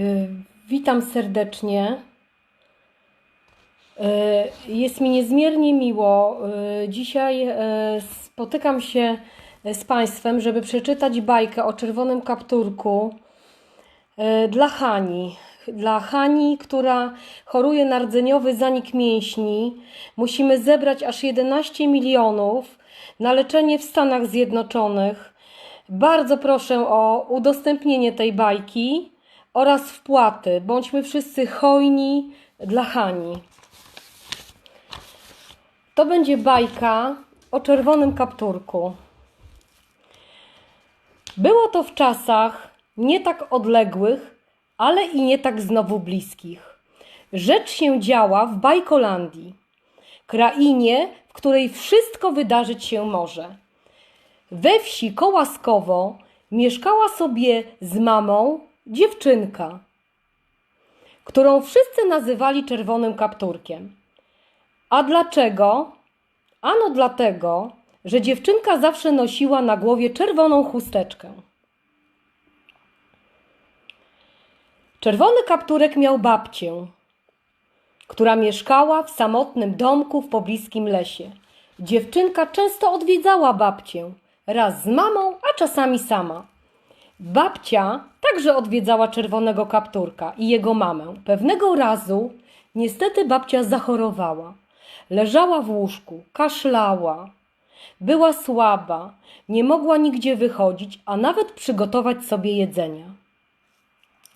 Y, Witam serdecznie. Y, Jest mi niezmiernie miło. Y, Dzisiaj spotykam się z Państwem, żeby przeczytać bajkę o czerwonym kapturku dla Hani. Dla Hani, która choruje na rdzeniowy zanik mięśni. Musimy zebrać aż 11 milionów na leczenie w Stanach Zjednoczonych. Bardzo proszę o udostępnienie tej bajki oraz wpłaty. Bądźmy wszyscy hojni dla Hani. To będzie bajka o czerwonym kapturku. Było to w czasach nie tak odległych, ale i nie tak znowu bliskich. Rzecz się działa w Bajkolandii, krainie, w której wszystko wydarzyć się może. We wsi Kołaskowo mieszkała sobie z mamą dziewczynka, którą wszyscy nazywali czerwonym kapturkiem. A dlaczego? Ano dlatego, że dziewczynka zawsze nosiła na głowie czerwoną chusteczkę. Czerwony kapturek miał babcię, która mieszkała w samotnym domku w pobliskim lesie. Dziewczynka często odwiedzała babcię, raz z mamą, a czasami sama. Babcia także odwiedzała czerwonego kapturka i jego mamę. Pewnego razu niestety babcia zachorowała. Leżała w łóżku, kaszlała. Była słaba, nie mogła nigdzie wychodzić, a nawet przygotować sobie jedzenia.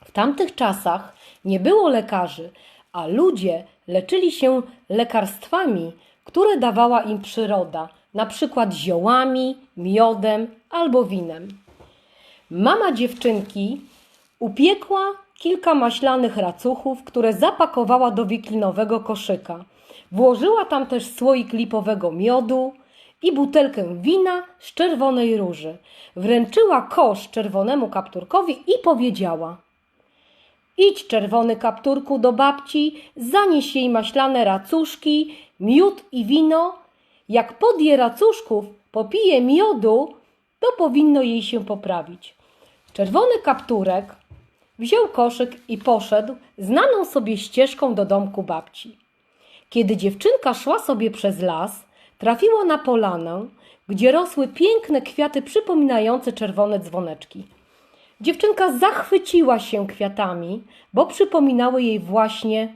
W tamtych czasach nie było lekarzy, a ludzie leczyli się lekarstwami, które dawała im przyroda, na przykład ziołami, miodem albo winem. Mama dziewczynki upiekła kilka maślanych racuchów, które zapakowała do wiklinowego koszyka. Włożyła tam też słoik lipowego miodu i butelkę wina z czerwonej róży. Wręczyła kosz czerwonemu kapturkowi i powiedziała: Idź, czerwony kapturku, do babci, zanieś jej maślane racuszki, miód i wino. Jak podje racuszków, popije miodu, to powinno jej się poprawić. Czerwony kapturek wziął koszyk i poszedł znaną sobie ścieżką do domku babci. Kiedy dziewczynka szła sobie przez las, trafiła na polanę, gdzie rosły piękne kwiaty przypominające czerwone dzwoneczki. Dziewczynka zachwyciła się kwiatami, bo przypominały jej właśnie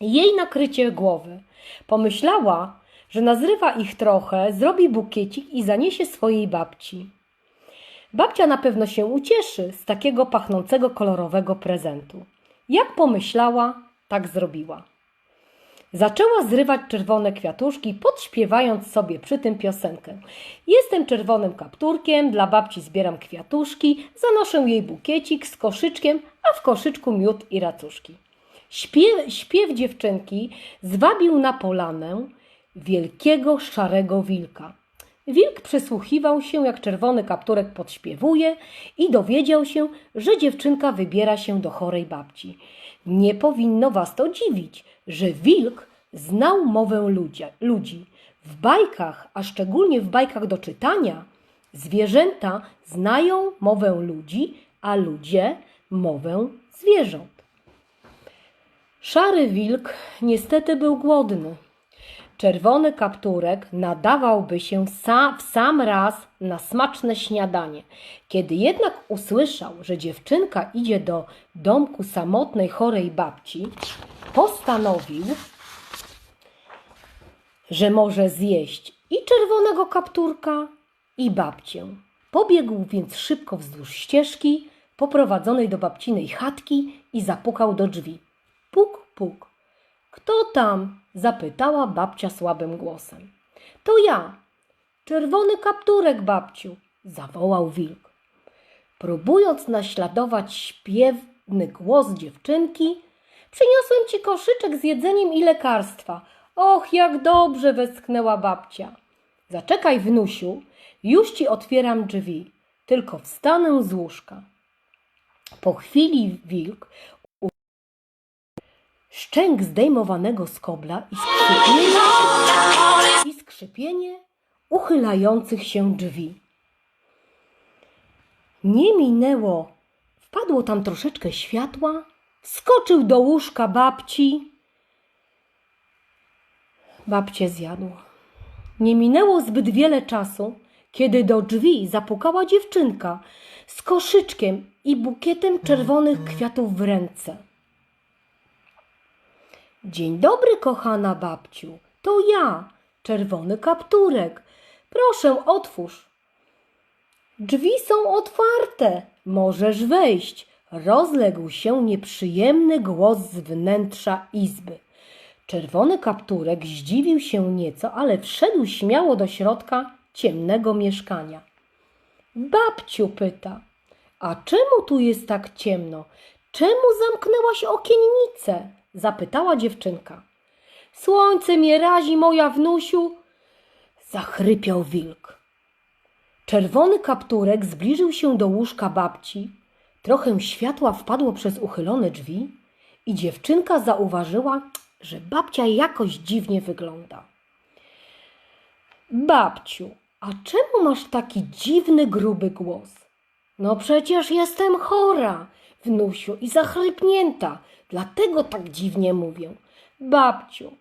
jej nakrycie głowy. Pomyślała, że nazrywa ich trochę, zrobi bukiecik i zaniesie swojej babci. Babcia na pewno się ucieszy z takiego pachnącego kolorowego prezentu. Jak pomyślała, tak zrobiła. Zaczęła zrywać czerwone kwiatuszki, podśpiewając sobie przy tym piosenkę. Jestem czerwonym kapturkiem, dla babci zbieram kwiatuszki, zanoszę jej bukiecik z koszyczkiem, a w koszyczku miód i racuszki. Śpiew, śpiew dziewczynki zwabił na polanę wielkiego szarego wilka. Wilk przysłuchiwał się, jak czerwony kapturek podśpiewuje i dowiedział się, że dziewczynka wybiera się do chorej babci. Nie powinno was to dziwić, że wilk znał mowę ludzi. ludzi. W bajkach, a szczególnie w bajkach do czytania, zwierzęta znają mowę ludzi, a ludzie mowę zwierząt. Szary wilk niestety był głodny. Czerwony kapturek nadawałby się sa, w sam raz na smaczne śniadanie. Kiedy jednak usłyszał, że dziewczynka idzie do domku samotnej chorej babci, postanowił, że może zjeść i czerwonego kapturka, i babcię. Pobiegł więc szybko wzdłuż ścieżki poprowadzonej do babcinej chatki i zapukał do drzwi. Puk, puk. Kto tam? zapytała babcia słabym głosem. To ja. Czerwony kapturek, babciu, zawołał wilk. Próbując naśladować śpiewny głos dziewczynki, przyniosłem ci koszyczek z jedzeniem i lekarstwa. Och, jak dobrze, westchnęła babcia. Zaczekaj, wnusiu, już ci otwieram drzwi, tylko wstanę z łóżka. Po chwili wilk szczęk zdejmowanego z kobla i skrzypienie, i skrzypienie uchylających się drzwi. Nie minęło, wpadło tam troszeczkę światła Wskoczył do łóżka babci. Babcię zjadł. Nie minęło zbyt wiele czasu, kiedy do drzwi zapukała dziewczynka z koszyczkiem i bukietem czerwonych kwiatów w ręce. Dzień dobry, kochana babciu. To ja, czerwony kapturek. Proszę, otwórz. Drzwi są otwarte. Możesz wejść. Rozległ się nieprzyjemny głos z wnętrza izby. Czerwony kapturek zdziwił się nieco, ale wszedł śmiało do środka ciemnego mieszkania. Babciu pyta, a czemu tu jest tak ciemno? Czemu zamknęłaś okiennicę? Zapytała dziewczynka. Słońce mnie razi, moja wnusiu. Zachrypiał wilk. Czerwony kapturek zbliżył się do łóżka babci. Trochę światła wpadło przez uchylone drzwi i dziewczynka zauważyła, że babcia jakoś dziwnie wygląda. Babciu, a czemu masz taki dziwny, gruby głos? No przecież jestem chora, wnusiu, i zachrypnięta, dlatego tak dziwnie mówię. Babciu,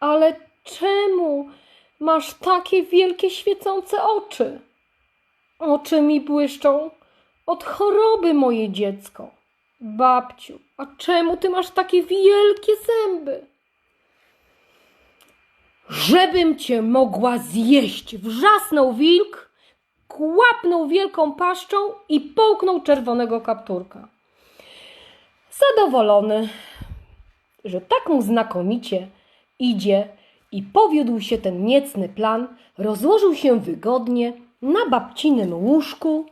ale czemu masz takie wielkie świecące oczy? Oczy mi błyszczą od choroby, moje dziecko. Babciu, a czemu ty masz takie wielkie zęby? Żebym cię mogła zjeść, wrzasnął wilk, kłapnął wielką paszczą i połknął czerwonego kapturka. Zadowolony, że tak mu znakomicie idzie i powiódł się ten niecny plan, rozłożył się wygodnie na babcinym łóżku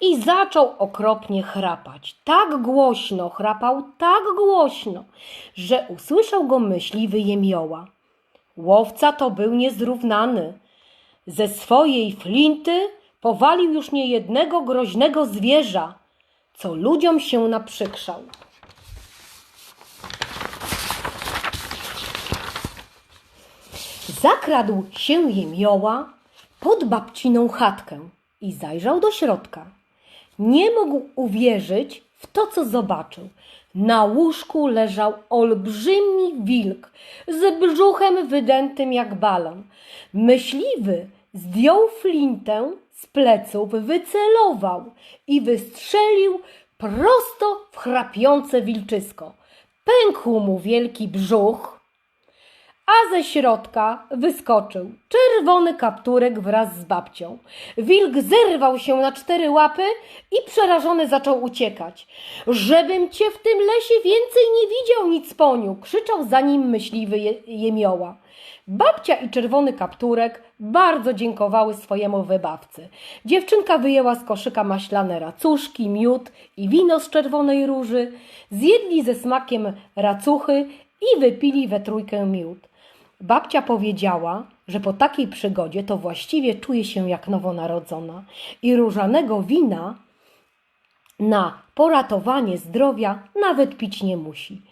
i zaczął okropnie chrapać. Tak głośno chrapał, tak głośno, że usłyszał go myśliwy jemioła. Łowca to był niezrównany. Ze swojej flinty powalił już niejednego groźnego zwierza, co ludziom się naprzykrzał. Zakradł się jemioła pod babciną chatkę i zajrzał do środka. Nie mógł uwierzyć w to, co zobaczył. Na łóżku leżał olbrzymi wilk z brzuchem wydętym jak balon. Myśliwy zdjął flintę z pleców, wycelował i wystrzelił prosto w chrapiące wilczysko. Pękł mu wielki brzuch, a ze środka wyskoczył czerwony kapturek wraz z babcią. Wilk zerwał się na cztery łapy i przerażony zaczął uciekać. Żebym cię w tym lesie więcej nie widział, nic poniu! krzyczał za nim myśliwy je- jemioła. Babcia i czerwony kapturek bardzo dziękowały swojemu wybawcy. Dziewczynka wyjęła z koszyka maślane racuszki, miód i wino z czerwonej róży. Zjedli ze smakiem racuchy i wypili we trójkę miód. Babcia powiedziała, że po takiej przygodzie to właściwie czuje się jak nowonarodzona i różanego wina na poratowanie zdrowia nawet pić nie musi.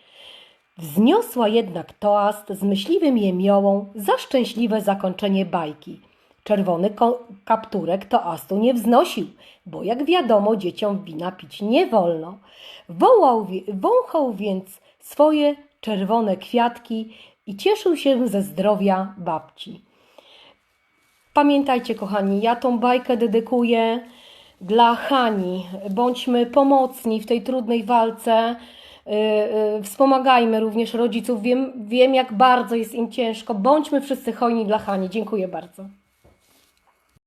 Wzniosła jednak toast z myśliwym jemiołą za szczęśliwe zakończenie bajki. Czerwony kapturek toastu nie wznosił, bo jak wiadomo dzieciom wina pić nie wolno. Wołał, wąchał więc swoje czerwone kwiatki i cieszył się ze zdrowia babci. Pamiętajcie, kochani, ja tą bajkę dedykuję dla Hani. Bądźmy pomocni w tej trudnej walce. Yy, yy, Wspomagajmy również rodziców. Wiem, wiem, jak bardzo jest im ciężko. Bądźmy wszyscy hojni dla Hani. Dziękuję bardzo.